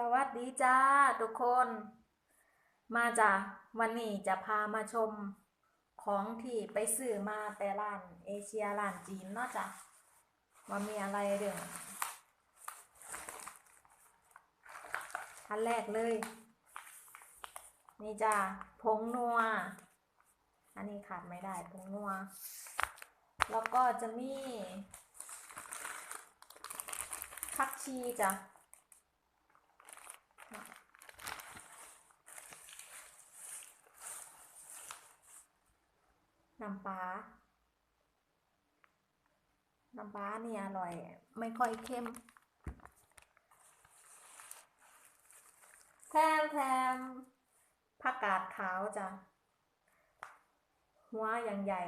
สวัสดีจ้าทุกคน มาจ้ะวันนี้จะพามาชมของที่ไปซื้อมาแต่ร้านเอเชียร้านจีนเนาะจ้ะว่ามีอะไรเด้ออันแรกเลย นี่จ้ะผงนัว อันนี้ขาดไม่ได้ผงนัว แล้วก็จะมีผักชีจ้ะ น้ำปลา น้ำปลาเนี่ยอร่อย ไม่ค่อยเค็มแทมแทมผักกาดขาวจ้ะ หัวอย่างใหญ่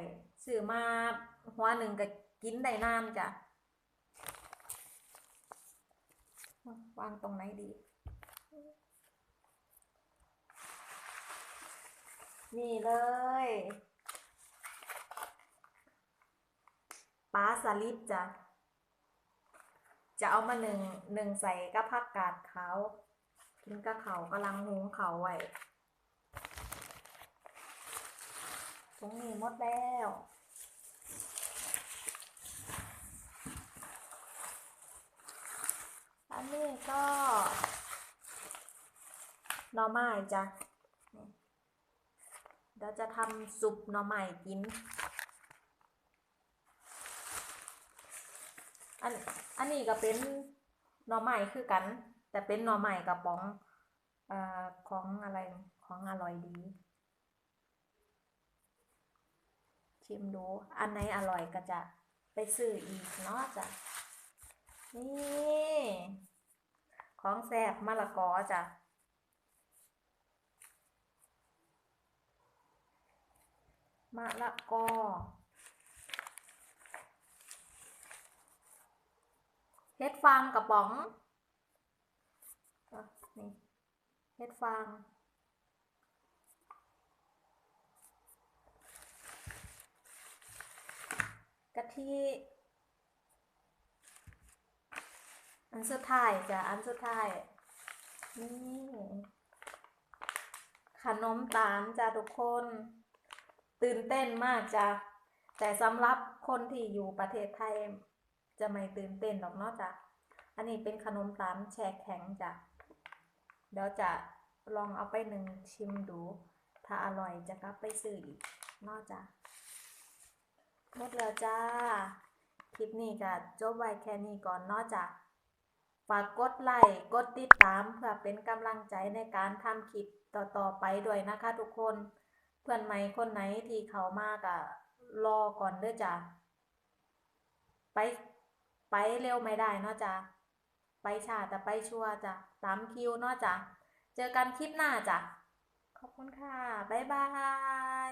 ซื้อมาหัวหนึ่งก็กินได้นานจ้ะ วางตรงไหนดี นี่เลย ปาสลิดจ้ะจะเอามาหนึ่งหนึ่งใส่กับผักกาดขาวกินกับเขากำลังหุงเขาไว้ตรงนี้หมดแล้วอันนี้ก็หน่อไม้จ้ะเดี๋ยวจะทำซุปหน่อไม้กิน อันอันนี้ก็เป็นหน่อไม้คือกัน แต่เป็นหน่อไม้กระป๋องเอ่อของอะไรของอร่อยดี ชิมดู อันไหนอร่อยก็จะไปซื้ออีกเนาะจ้ะนี่ของแซ่บมะละกอจ้ะมะละกอ เฮ็ดฟางกระป๋องนี่เฮ็ดฟางกะทิอันสุดท้ายจ้ะอันสุดท้าย นี่ขนมตาลจ้ะทุกคน ตื่นเต้นมากจ้ะแต่สำหรับคนที่อยู่ประเทศไทย จะไม่ตื่นเต้นหรอกเนาะจ้ะ อันนี้เป็นขนมตาลแช่แข็งจ้ะ เดี๋ยวจะลองเอาไปหนึ่งชิมดู ถ้าอร่อยจะกลับไปซื้ออีกเนาะจ้ะหมดแล้วจ้า คลิปนี้ก็จบไว้แค่นี้ก่อนเนาะจ้ะ ฝากกดไลค์ กดติดตามเพื่อเป็นกำลังใจในการทำคลิปต่อๆไปด้วยนะคะทุกคน เพื่อนใหม่คนไหนที่เขามากอะรอก่อนเด้อจ้ะ ไป ไปเร็วไม่ได้เนาะจ้ะไปช้าแต่ไปชัวร์จ้ะตามคิวเนาะจ้ะเจอกันคลิปหน้าจ้ะขอบคุณค่ะ บ๊ายบาย